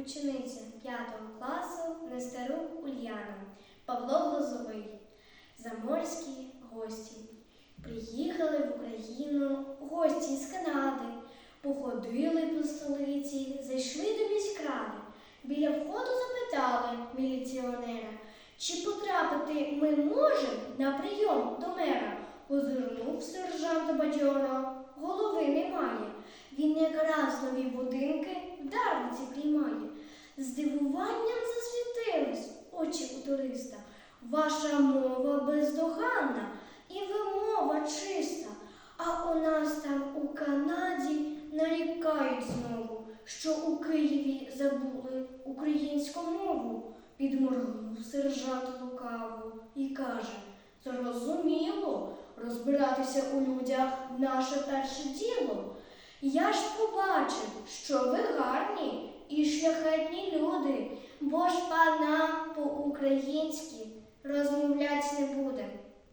учениця 5 класу Нестерук Ульяна, Павло Глозовий, заморські гості. Приїхали в Україну гості з Канади, походили по столиці, зайшли до міськради. Біля входу запитали міліціонера, чи потрапити ми можемо на прийом до мера. Озирнув сержанта бадьора, голови немає. Він якраз нові туриста. Ваша мова бездоганна і вимова чиста. А у нас там у Канаді нарікають знову, що у Києві забули українську мову. Підморгнув сержант лукаво і каже: Зрозуміло, розбиратися у людях наше перше діло. Я ж побачив, що ви гарні і шляхетні люди, бо ж пана розмовляєте.